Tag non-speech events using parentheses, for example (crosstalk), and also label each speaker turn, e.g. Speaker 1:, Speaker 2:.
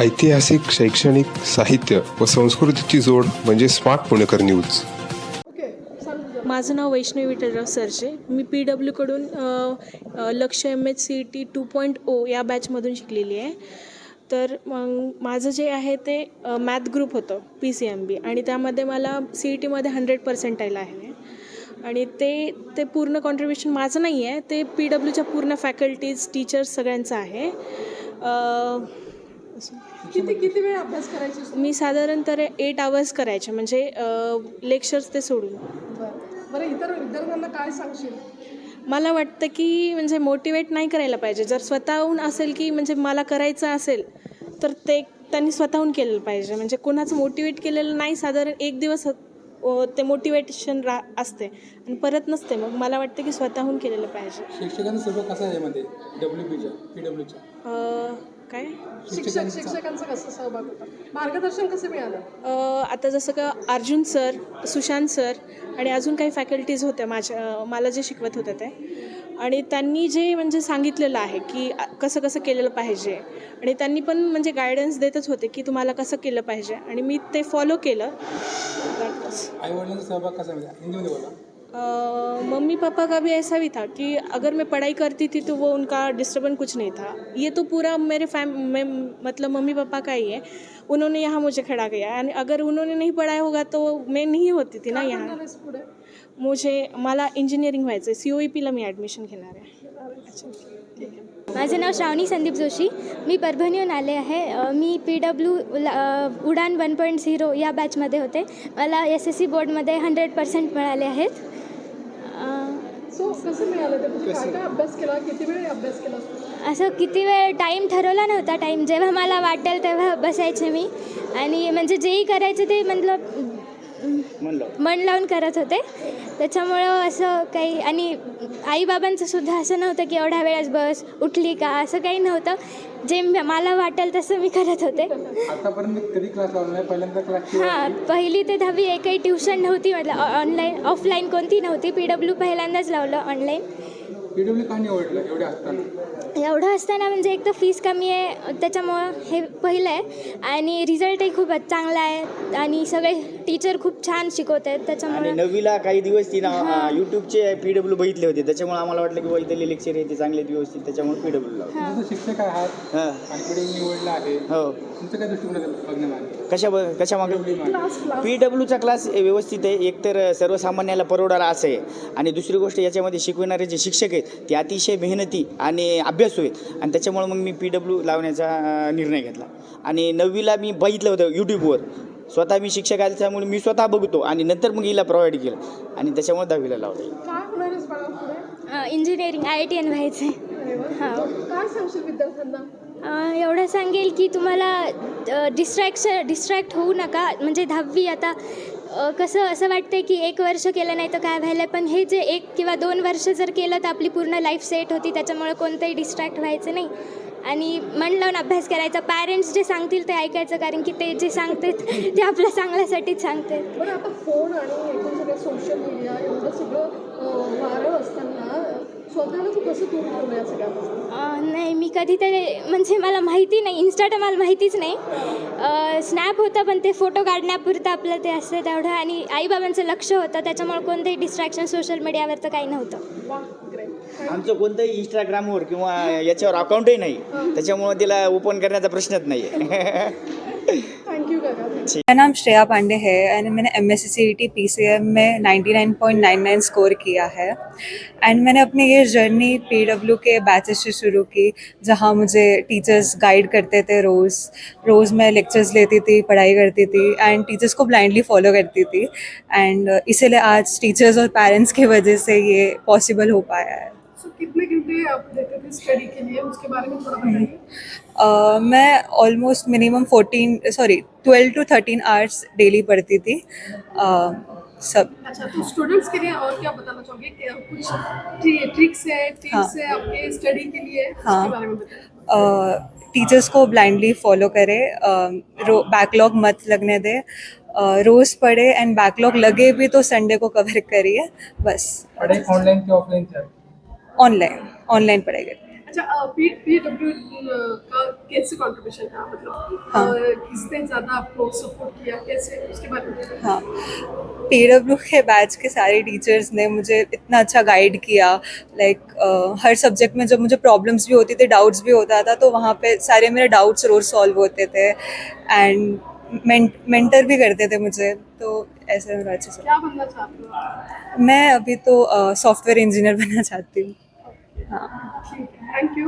Speaker 1: ऐतिहासिक शैक्षणिक साहित्य व संस्कृतीची जोड म्हणजे स्मार्ट पुणेकर न्यूज.
Speaker 2: माझं नाव वैष्णवी विठ्ठलराव सरजे. मी पी डब्ल्यूकडून लक्ष M H C T two point O या बॅचमधून शिकलेली आहे. तर मग माझं जे आहे ते मॅथ ग्रुप होतं पी सी एम बी आणि त्यामध्ये मला सी ई टीमध्ये हंड्रेड पर्सेंटाईल आहे. आणि ते ते पूर्ण कॉन्ट्रीब्युशन माझं नाही आहे ते पी डब्ल्यूच्या पूर्ण फॅकल्टीज टीचर्स सगळ्यांचं आहे.
Speaker 3: किती किती वेळ अभ्यास करायची
Speaker 2: मी साधारणतः एट आवर्स करायचे म्हणजे लेक्चर्स ते सोडून.
Speaker 3: बरं. बरं इतर विद्यार्थ्यांना काय सांगशील?
Speaker 2: मला वाटतं की म्हणजे मोटिवेट नाही करायला पाहिजे. जर स्वतःहून असेल की म्हणजे मला करायचं असेल तर ते त्यांनी स्वतःहून केलेलं पाहिजे. म्हणजे कोणाचं मोटिवेट केलेलं नाही साधारण एक दिवस ते मोटिवेशन रा असते. आणि परत नसते. मग मला वाटतं की स्वतःहून केलेलं पाहिजे.
Speaker 4: शिक्षकांचा सहभाग कसा आहे यामध्ये? डब्ल्यू पीच्या पी डब्ल्यूच्या
Speaker 2: अ, काय?
Speaker 3: शिक्षक शिक्षकांचा कसं सहभाग होता? मार्गदर्शन कसं मिळालं?
Speaker 2: अ, आता जसं का अर्जुन सर सुशांत सर आणि अजून काही फॅकल्टीज होत्या माझ्या मला जे शिकवत होत्या ते. आणि त्यांनी जे म्हणजे सांगितलेलं आहे की कसं कसं केलेलं पाहिजे. आणि त्यांनी पण म्हणजे गायडन्स देतच होते की तुम्हाला कसं केलं पाहिजे. आणि मी ते फॉलो केलं. That's-
Speaker 4: आई वडिलांचा सहभाग कसा आहे हिंदीमध्ये बोला.
Speaker 2: अ, मम्मी पापा का भी ऐसा भी था कि अगर मैं पढ़ाई करती थी तो वो उनका डिस्टर्बेंस कुछ नहीं था। ये तो पूरा मेरे फैम में मतलब मम्मी पापा का ही है। उन्होंने यहाँ मुझे खड़ा किया। and अगर उन्होंने नहीं पढ़ाया होगा तो मैं नहीं होती थी ना यहाँ। मुझे मला इंजिनिअरिंग व्हायचं आहे सी ओ ई पीला मी ॲडमिशन घेणार आहे. अच्छा ठीक आहे.
Speaker 5: माझं नाव श्रावणी संदीप जोशी. मी परभणीहून आले आहे. मी P W Udaan one point zero या बॅचमध्ये होते. मला एस एस सी बोर्डमध्ये हंड्रेड पर्सेंट मिळाले आहेत.
Speaker 3: सो कसं मिळालं ते? म्हणजे काय काय अभ्यास केला? किती वेळ अभ्यास केला?
Speaker 5: असं किती वेळ टाईम ठरवला नव्हता टाईम जेव्हा मला वाटेल तेव्हा बसायचे मी. आणि म्हणजे जेही करायचं ते म्हटलं मन लावून करत होते. त्याच्यामुळं असं काही आणि आईबाबांचं सुद्धा असं नव्हतं की एवढ्या वेळेस बस उठली का असं काही नव्हतं. जे मला वाटेल तसं मी करत होते.
Speaker 4: आतापर्यंत कधी क्लास लावला नाही? पहिल्यांदा क्लास
Speaker 5: हां पहिली ते दहावी एकही ट्युशन नव्हती म्हटलं ऑनलाईन ऑफलाईन कोणती नव्हती. पी डब्ल्यू पहिल्यांदाच लावलं ऑनलाईन
Speaker 4: पी डब्ल्यू का निवडलं एवढे असताना?
Speaker 5: एवढं असताना म्हणजे एक तर फीस कमी आहे त्याच्यामुळं हे पहिलं आहे. आणि रिझल्टही खूप चांगला आहे. आणि सगळे टीचर खूप छान शिकवत आहेत
Speaker 6: आणि
Speaker 5: त्याच्यामुळे
Speaker 6: नववीला काही दिवस तिनं. युट्यूबचे पी डब्ल्यू बघितले होते. त्याच्यामुळे आम्हाला वाटलं की बाबा इथले लेक्चर आहे ते चांगले आहेत व्यवस्थित त्याच्यामुळे पी डब्ल्यू
Speaker 4: शिक्षक आहात?
Speaker 6: हां.
Speaker 4: आणि पुढे निवडला आहे.
Speaker 6: हो.
Speaker 4: तुमचं काय दृष्टिकोन आहे बघण्यामागे?
Speaker 6: कशा ब कशा मागे? पी डब्ल्यूचा क्लास व्यवस्थित आहे. एकतर सर्वसामान्याला परवडायला असं आहे. आणि दुसरी गोष्ट याच्यामध्ये शिकवणारे जे शिक्षक आहेत ते अतिशय मेहनती आणि अभ्यासू आहेत. आणि त्याच्यामुळे मग मी पी डब्ल्यू लावण्याचा निर्णय घेतला. आणि नववीला मी बघितलं होतं यूट्यूबवर स्वतः मी शिक्षक असल्यामुळे मी स्वतः बघतो आणि नंतर मग हिला प्रोव्हाइड केलं. आणि त्याच्यामुळे दहावीला लावलं.
Speaker 3: काय होणार आहेस बाळा पुढे?
Speaker 5: Engineering I I T N व्हायचं आहे. हां.
Speaker 3: काय सांगशील विद्यार्थ्यांना?
Speaker 5: एवढं सांगेल की तुम्हाला डिस्ट्रॅक्शन डिस्ट्रॅक्ट होऊ नका. म्हणजे दहावी आता कसं असं वाटतं की एक वर्ष केलं नाही तर काय व्हायलं पण हे जे एक किंवा दोन वर्ष जर केलं तर आपली पूर्ण लाईफ सेट होती त्याच्यामुळे कोणतंही डिस्ट्रॅक्ट व्हायचं नाही. आणि मन लावून अभ्यास करायचा. पॅरेंट्स जे सांगतील ते ऐकायचं कारण की ते जे सांगतात ते आपल्या चांगल्यासाठीच सांगतात.
Speaker 3: बरं आता फोन आणि सगळं सोशल मीडिया एवढं सगळं वारं असताना स्वतःला तू कसं दूर ठेवलं या सगळ्यापासून?
Speaker 5: अं, नाही मी कधी ते म्हणजे मला माहिती नाही इन्स्टा तर मला माहितीच नाही. स्नॅप होतं पण ते फोटो काढण्यापुरतं आपलं ते असतं तेवढं. आणि आईबाबांचं लक्ष होतं त्याच्यामुळे कोणतंही डिस्ट्रॅक्शन सोशल मीडियावर तर काही नव्हतं.
Speaker 3: वा ग्रेट
Speaker 6: आमचं कोणतंही इंस्टाग्रामवर किंवा याच्यावर अकाउंटही नाही. त्याच्यामुळे तिला ओपन करण्याचा प्रश्नच नाही (laughs) (laughs)
Speaker 7: मेरा नाम श्रेया पांडे है and Maine M S C T P C M में 99.99 स्कोर किया है। एंड मैंने अपनी ये जर्नी पी डब्ल्यू के बैचेस से शुरू की, जहाँ मुझे टीचर्स गाइड करते थे रोज़। रोज़ मैं लेक्चर्स लेती थी, पढ़ाई करती थी एंड टीचर्स को ब्लाइंडली फॉलो करती थी। एंड इसीलिए आज टीचर्स और पेरेंट्स की वजह से ये पॉसिबल हो पाया है।
Speaker 3: कितने घंटे आप देते थे स्टडी के लिए? उसके बारे में थोड़ा बताइए।
Speaker 7: मैं almost minimum fourteen sorry twelve to thirteen hours daily पढ़ती थी। सब।
Speaker 3: अच्छा तो स्टूडेंट्स के लिए और क्या बताना चाहोगे? कुछ ट्रिक्स है टिप्स है। आपके स्टडी के लिए?
Speaker 7: हाँ।
Speaker 3: उसके बारे में बताइए।
Speaker 7: टीचर्स को ब्लाइंडली फॉलो करें। बैकलॉग मत लगने दें। रोज़ पढ़े एंड बैकलॉग लगे भी तो संडे को कवर करिए। बस।
Speaker 4: की ऑफलाईन
Speaker 7: ऑनलाइन ऑनलाइन पढ़ाई करें
Speaker 8: अच्छा पी पी डब्ल्यू का कैसे कंट्रीब्यूशन था मतलब
Speaker 7: हाँ।
Speaker 8: किसने ज़्यादा आपको सपोर्ट किया? कैसे? उसके बारे में।
Speaker 7: हाँ। पी डब्ल्यू के बैच के सारे टीचर्स ने मुझे इतना अच्छा गाइड किया। लाइक हर सब्जेक्ट में जब मुझे प्रॉब्लम्स भी होती थी डाउट्स भी होता था तो वहाँ पे सारे मेरे डाउट्स रोज सॉल्व होते थे। एंड मेंटर भी करते थे मुझे। तो ऐसे मेरा अच्छे से
Speaker 8: क्या बनना चाहते हो?
Speaker 7: मैं अभी तो सॉफ्टवेयर इंजीनियर (laughs) बनना चाहती हूँ हाँ।
Speaker 8: ठीक है थैंक यू